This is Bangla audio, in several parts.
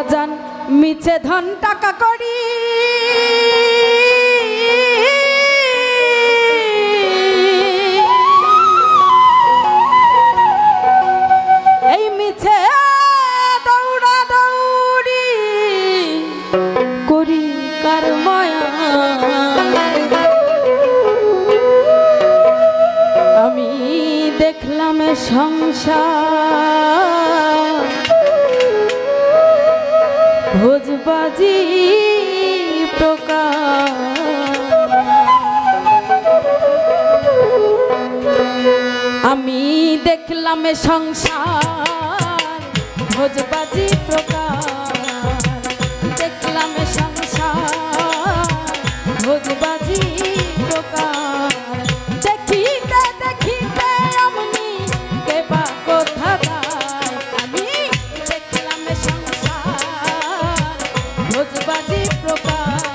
বাজান মিছে ধন টাকা করি। বাজি প্রকার আমি দেখলাম সংসার ভোজবাজি প্রকার প্রকাশ।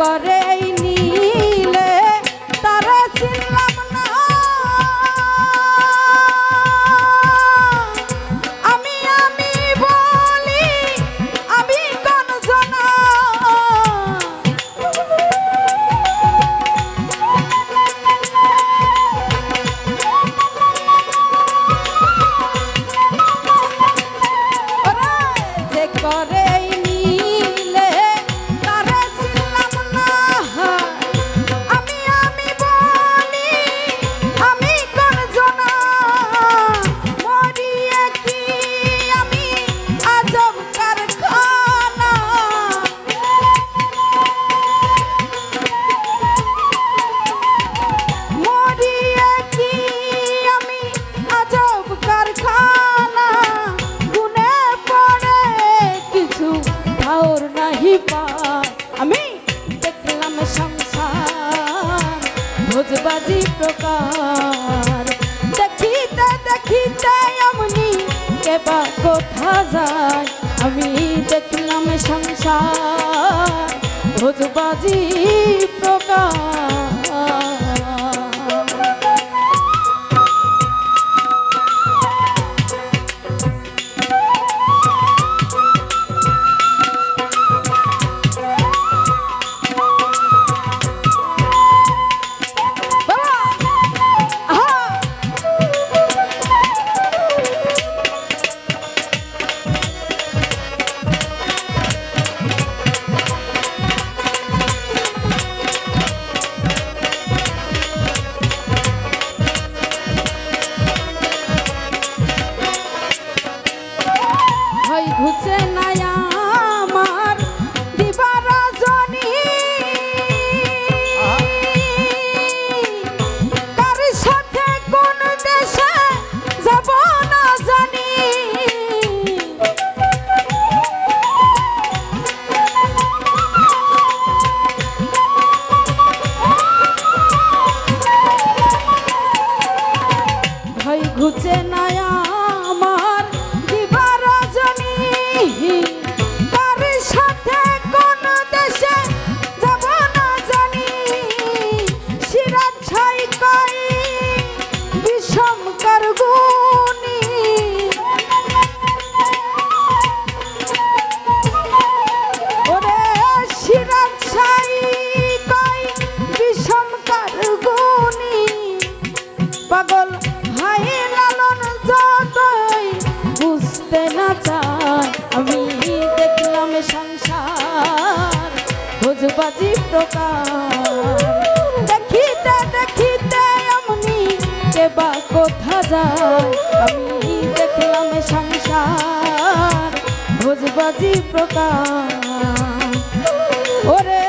করে জীবন আমি দেখলাম সংসার, ভোজবাজি প্রকার। দেখিতে দেখিতে অমনি কেবা কোথা যায়, আমি দেখলাম সংসার, ভোজবাজি প্রকার। হয় ঘুচে নাই ভোজবাজি প্রকার। দেখিতে দেখিতে অমনি কেবা কোথা যায়? আমি দেখলাম সংসার ভোজবাজি প্রকার। ওরে